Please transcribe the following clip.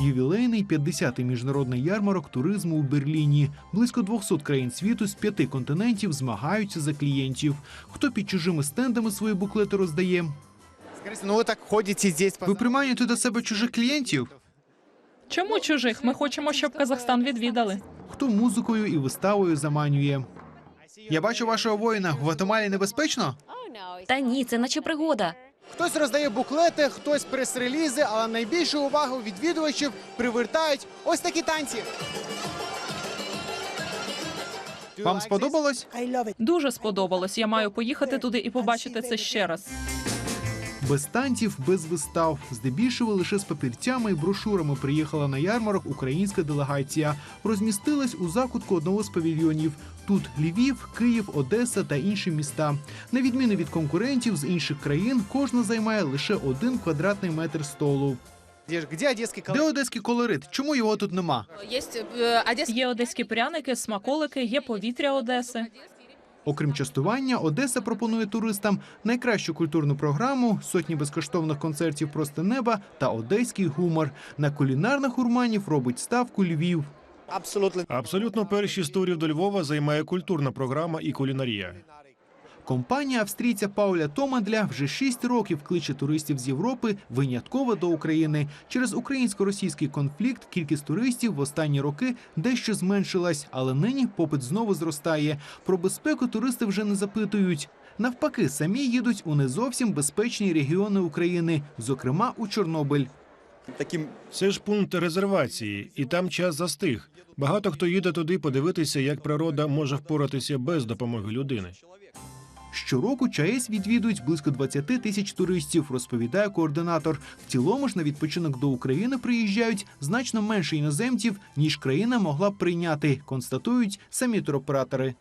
Ювілейний 50-й міжнародний ярмарок туризму у Берліні. Близько 200 країн світу з п'яти континентів змагаються за клієнтів. Хто під чужими стендами свої буклети роздає? Ну вы так ходите здесь Ви приманюєте до себе чужих клієнтів? Чому чужих? Ми хочемо, щоб Казахстан відвідали. Хто музикою і виставою заманює? Я бачу вашого воїна. В Гватемалі небезпечно? Та ні, це наче пригода. Хтось роздає буклети, хтось прес-релізи, але найбільшу увагу відвідувачів привертають ось такі танці. Вам сподобалось? Дуже сподобалось. Я маю поїхати туди і побачити це ще раз. Без танців, без вистав. Здебільшого лише з папірцями і брошурами приїхала на ярмарок українська делегація. Розмістилась у закутку одного з павільйонів. Тут Львів, Київ, Одеса та інші міста. На відміну від конкурентів з інших країн, кожна займає лише один квадратний метр столу. Де, одеський колорит? Чому його тут нема? Є одеські пряники, смаколики, є повітря Одеси. Окрім частування, Одеса пропонує туристам найкращу культурну програму, сотні безкоштовних концертів просто неба та одеський гумор. На кулінарних урманів робить ставку Львів. Абсолютно. Абсолютно перші турів до Львова займає культурна програма і кулінарія. Компанія австрійця Пауля Томандля вже шість років кличе туристів з Європи винятково до України. Через українсько-російський конфлікт кількість туристів в останні роки дещо зменшилась, але нині попит знову зростає. Про безпеку туристи вже не запитують. Навпаки, самі їдуть у не зовсім безпечні регіони України, зокрема у Чорнобиль. Таким Це ж пункт резервації, і там час застиг. Багато хто їде туди подивитися, як природа може впоратися без допомоги людини. Щороку ЧАЕС відвідують близько 20 тисяч туристів, розповідає координатор. В цілому ж на відпочинок до України приїжджають значно менше іноземців, ніж країна могла б прийняти, констатують самі туроператори.